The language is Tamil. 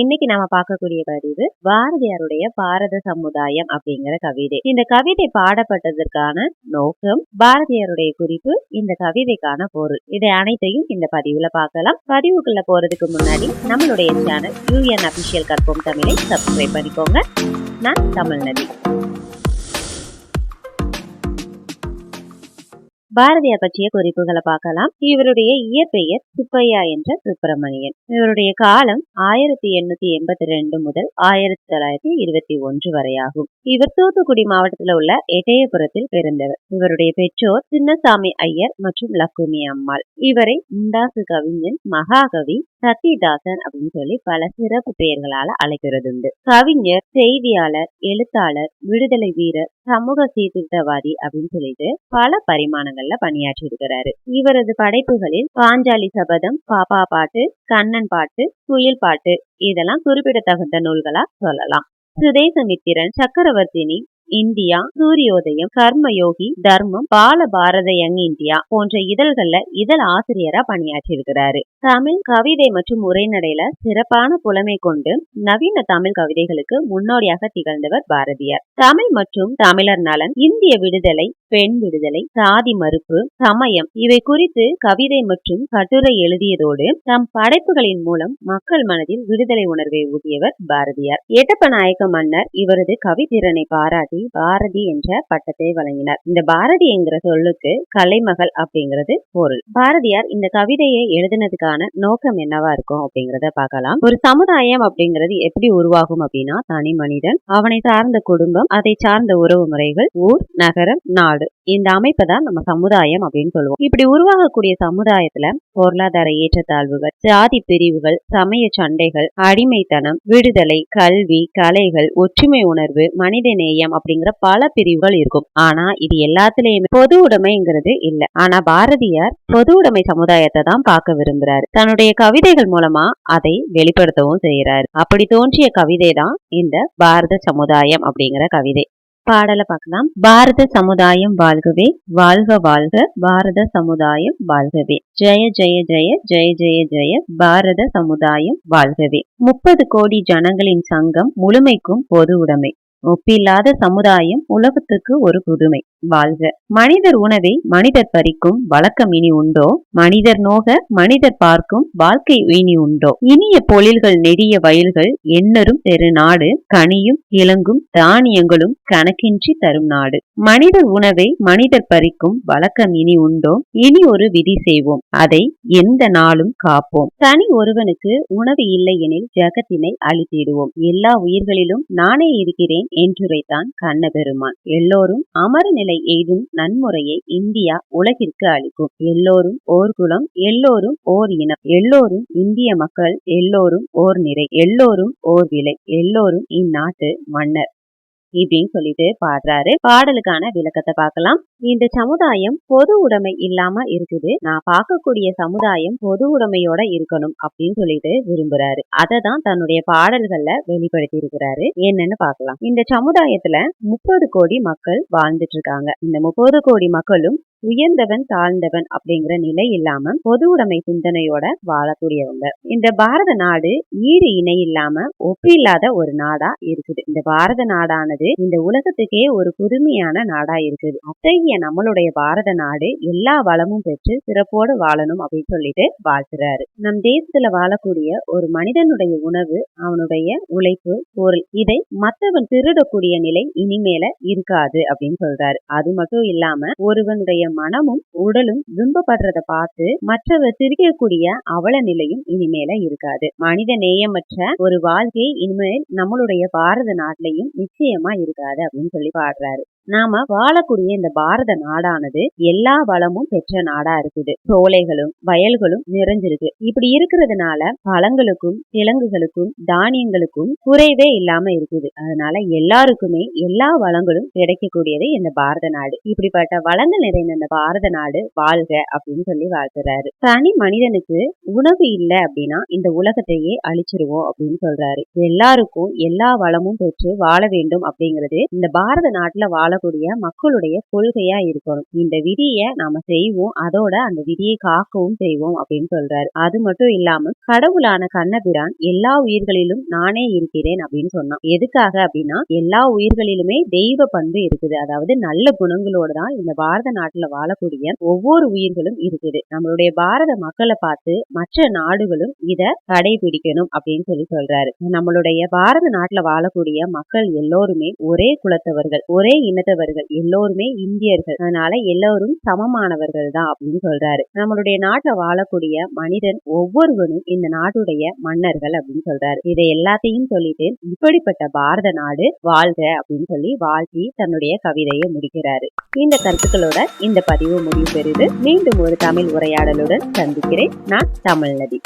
இன்னைக்கு நாம பார்க்கக்கூடிய பதிவு பாரதியாருடைய பாரத சமுதாயம் அப்படிங்கிற கவிதை. இந்த கவிதை பாடப்பட்டதற்கான நோக்கம் பாரதியாருடைய குறிப்பு இந்த கவிதைக்கான பொருள். இதை அனைத்தையும் இந்த பதிவுல பார்க்கலாம். பதிவுக்குள்ள போறதுக்கு முன்னாடி நம்மளுடைய சேனல் யூஎன் அபிஷியல் கற்போம் தமிழை சப்ஸ்கிரைப் பண்ணிக்கோங்க. நான் தமிழ்நதி பாரதியார் பற்றிய குறிப்புகளை பார்க்கலாம். இவருடைய இயற்பெயர் சுப்பையா என்ற சுப்பிரமணியன். இவருடைய காலம் ஆயிரத்தி எண்ணூத்தி எண்பத்தி ரெண்டு முதல் ஆயிரத்தி தொள்ளாயிரத்தி இருபத்தி ஒன்று வரையாகும். இவர் தூத்துக்குடி மாவட்டத்தில் உள்ள எட்டயபுரத்தில் பிறந்தவர். இவருடைய பெற்றோர் சின்னசாமி ஐயர் மற்றும் லக்குமி அம்மாள். இவரை முண்டாசு கவிஞன் மகாகவி சத்திதாசன் அப்படின்னு சொல்லி பல சிறப்பு பெயர்களால அழைக்கிறது உண்டு கவிஞர் செய்தியாளர் எழுத்தாளர் விடுதலை வீரர் சமூக சீர்திருத்தவாதி அப்படின்னு சொல்லிட்டு பல பரிமாணங்கள்ல பணியாற்றி இருக்கிறாரு. இவரது படைப்புகளில் பாஞ்சாலி சபதம் பாப்பா பாட்டு கண்ணன் பாட்டு குயில் பாட்டு இதெல்லாம் குறிப்பிடத்தகுந்த நூல்களா சொல்லலாம். சுதேசமித்திரன் சக்கரவர்த்தினி இந்தியா சூரியோதயம் கர்மயோகி தர்மம் பால பாரத யங் இந்தியா போன்ற இதழ்கள்ல இதழ் ஆசிரியரா பணியாற்றி இருக்கிறாரு தமிழ் கவிதை மற்றும் உரைநடையில சிறப்பான புலமை கொண்டு நவீன தமிழ் கவிதைகளுக்கு முன்னோடியாக திகழ்ந்தவர் பாரதியார். தமிழ் மற்றும் தமிழர் நலன் இந்திய விடுதலை பெண் விடுதலை சாதி மறுப்பு சமயம் இவை குறித்து கவிதை மற்றும் கட்டுரை எழுதியதோடு தம் படைப்புகளின் மூலம் மக்கள் மனதில் விடுதலை உணர்வை ஊட்டியவர் பாரதியார். எட்டப்ப நாயக்க மன்னர் இவரது கவித்திறனை பாராட்டி பாரதி என்ற பட்டத்தை வழங்கினார். இந்த பாரதி என்கிற சொல்லுக்கு கலைமகள் அப்படிங்கிறது பொருள். பாரதியார் இந்த கவிதையை எழுதினதுக்கான நோக்கம் என்னவா இருக்கும் அப்படிங்கறத பார்க்கலாம். ஒரு சமுதாயம் அப்படிங்கிறது எப்படி உருவாகும் அப்படின்னா தனி மனிதன் அவனை சார்ந்த குடும்பம் அதை சார்ந்த உறவு முறைகள் ஊர் நகரம் நாடு. இந்த அமைப்பை தான் நம்ம சமுதாயம் அப்படின்னு சொல்லுவோம். இப்படி உருவாகக்கூடிய சமுதாயத்துல பொருளாதார ஏற்றத்தாழ்வுகள் ஜாதி பிரிவுகள் சமய சண்டைகள் அடிமைத்தனம் விடுதலை கல்வி கலைகள் ஒற்றுமை உணர்வு மனித நேயம் அப்படிங்கிற பல பிரிவுகள் இருக்கும். ஆனா இது எல்லாத்துலயுமே பொது உடைமைங்கிறது இல்ல. ஆனா பாரதியார் பொது உடைமை சமுதாயத்தை தான் பார்க்க விரும்புறாரு. தன்னுடைய கவிதைகள் மூலமா அதை வெளிப்படுத்தவும் செய்யறாரு அப்படி தோன்றிய கவிதை தான் இந்த பாரத சமுதாயம் அப்படிங்கிற கவிதை. பாடலை பார்க்கலாம். பாரத சமுதாயம் வாழ்கவே வாழ்க வாழ்க பாரத சமுதாயம் வாழ்கவே. ஜெய ஜெய ஜெய ஜெய ஜெய ஜெய பாரத சமுதாயம் வாழ்கவே. முப்பது கோடி ஜனங்களின் சங்கம் முழுமைக்கும் பொது உடைமை. ஒப்பில்லாத சமுதாயம் உலகத்துக்கு ஒரு புதுமை. வாழ்க. மனிதர் உணவை மனிதர் பறிக்கும் வழக்கம் இனி உண்டோ? மனிதர் நோக மனிதர் பார்க்கும் வாழ்க்கை இனி உண்டோ? இனிய பொழில்கள் நெடிய வயல்கள் எண்ணரும் பெரு நாடு கனியும் இளங்கும் தானியங்களும் கணக்கின்றி தரும் நாடு. மனிதர் உணவை மனிதர் பறிக்கும் வழக்கம் இனி உண்டோ? இனி ஒரு விதி செய்வோம். அதை எந்த நாளும் காப்போம். தனி ஒருவனுக்கு உணவு இல்லை எனில் ஜகத்தினை அழித்திடுவோம். எல்லா உயிர்களிலும் நானே இருக்கிறேன் என்றுரைத்தான் கண்ணபெருமான். எல்லோரும் அமர நிலை எய்தும் நன்முறையை இந்தியா உலகிற்கு அளிக்கும். எல்லோரும் ஓர் குலம் எல்லோரும் ஓர் இனம் எல்லோரும் இந்திய மக்கள் எல்லோரும் ஓர் நிறை எல்லோரும் ஓர் விலை எல்லோரும் இந்நாட்டு மன்னர். இப்படின்னு சொல்லிட்டு பாடுறாரு. பாடலுக்கான விளக்கத்தை பார்க்கலாம். இந்த சமுதாயம் பொது உடைமை இல்லாம இருக்குது. நான் பார்க்கக்கூடிய சமுதாயம் பொது உடைமையோட இருக்கணும் அப்படின்னு சொல்லிட்டு விரும்புறாரு. அதை தான் தன்னுடைய பாடல்கள்ல வெளிப்படுத்தி இருக்கிறாரு என்னன்னு பார்க்கலாம். இந்த சமுதாயத்துல முப்பது கோடி மக்கள் வாழ்ந்துட்டு இருக்காங்க. இந்த முப்பது கோடி மக்களும் உயர்ந்தவன் தாழ்ந்தவன் அப்படிங்கிற நிலை இல்லாம பொது உடைமை சிந்தனையோட வாழக்கூடியவங்க. இந்த பாரத நாடு ஈடு இணை இல்லாம ஒப்பில்லாத ஒரு நாடா இருக்குது. இந்த பாரத நாடானது இந்த உலகத்துக்கே ஒரு புதுமையான நாடா இருக்குது. அத்தகைய நம்மளுடைய பாரத நாடு எல்லா வளமும் பெற்று சிறப்போடு வாழணும் அப்படின்னு சொல்லிட்டு வாழ்த்துறாரு. நம் தேசத்துல வாழக்கூடிய ஒரு மனிதனுடைய உணவு அவனுடைய உழைப்பு பொருள் இதை மற்றவன் திருடக்கூடிய நிலை இனிமேல இருக்காது அப்படின்னு சொல்றாரு. அது மட்டும் இல்லாம ஒருவனுடைய மனமும் உடலும் விரும்பப்படுறத பார்த்து மற்றவர் சிரிக்கக்கூடிய அவல நிலையும் இனிமேல இருக்காது. மனித நேயமற்ற ஒரு வாழ்க்கை இனிமேல் நம்மளுடைய பாரத நாட்டிலையும் நிச்சயமா இருக்காது அப்படின்னு சொல்லி பாடுறாரு. நாம வாழக்கூடிய இந்த பாரத நாடானது எல்லா வளமும் பெற்ற நாடா இருக்குது. சோலைகளும் வயல்களும் நிறைஞ்சிருக்கு. இப்படி இருக்கிறதுனால பழங்களுக்கும் கிழங்குகளுக்கும் தானியங்களுக்கும் குறைவே இல்லாம இருக்குது. அதனால எல்லாருக்குமே எல்லா வளங்களும் கிடைக்கக்கூடியது இந்த பாரத நாடு. இப்படிப்பட்ட வளங்கள் நிறைந்த இந்த பாரத நாடு வாழ்க அப்படின்னு சொல்லி வாழ்த்துறாரு. தனி மனிதனுக்கு உணவு இல்லை அப்படின்னா இந்த உலகத்தையே அழிச்சிருவோம் அப்படின்னு சொல்றாரு. எல்லாருக்கும் எல்லா வளமும் பெற்று வாழ வேண்டும் அப்படிங்கிறது இந்த பாரத நாட்டுல வாழ வாழக்கூடிய மக்களுடைய கொள்கையா இருக்கணும். இந்த விதிய நாம செய்வோம். அதோட அந்த விதியை காக்கவும் செய்வோம் அப்படின்னு சொல்றாரு. அது மட்டும் இல்லாம கடவுளான கண்ணபிரான் எல்லா உயிர்களிலும் நானே இருக்கிறேன் அப்படின்னு சொன்னான். எதுக்காக அப்படின்னா எல்லா உயிர்களிலுமே தெய்வ பண்பு இருக்குது. அதாவது நல்ல குணங்களோட தான் இந்த பாரத நாட்டுல வாழக்கூடிய ஒவ்வொரு உயிர்களும் இருக்குது. நம்மளுடைய பாரத மக்களை பார்த்து மற்ற நாடுகளும் இத கடைபிடிக்கணும் அப்படின்னு சொல்லி சொல்றாரு. நம்மளுடைய பாரத நாட்டுல வாழக்கூடிய மக்கள் எல்லோருமே ஒரே குலத்தவர்கள் ஒரே இனத்தவர்கள் எல்லோருமே இந்தியர்கள். அதனால எல்லோரும் சமமானவர்கள் தான் அப்படின்னு சொல்றாரு. நம்மளுடைய நாட்டை வாழக்கூடிய மனிதன் ஒவ்வொருவரும் இந்த நாட்டுடைய மன்னர்கள் அப்படின்னு சொல்றாரு. இதை எல்லாத்தையும் சொல்லிட்டு இப்படிப்பட்ட பாரத நாடு வாழ்க அப்படின்னு சொல்லி வாழ்த்தி தன்னுடைய கவிதையை முடிக்கிறாரு. இந்த கருத்துக்களோட இந்த பதிவு முடிவு பெறுது. மீண்டும் ஒரு தமிழ் உரையாடலுடன் சந்திக்கிறேன். நான் தமிழ்நதி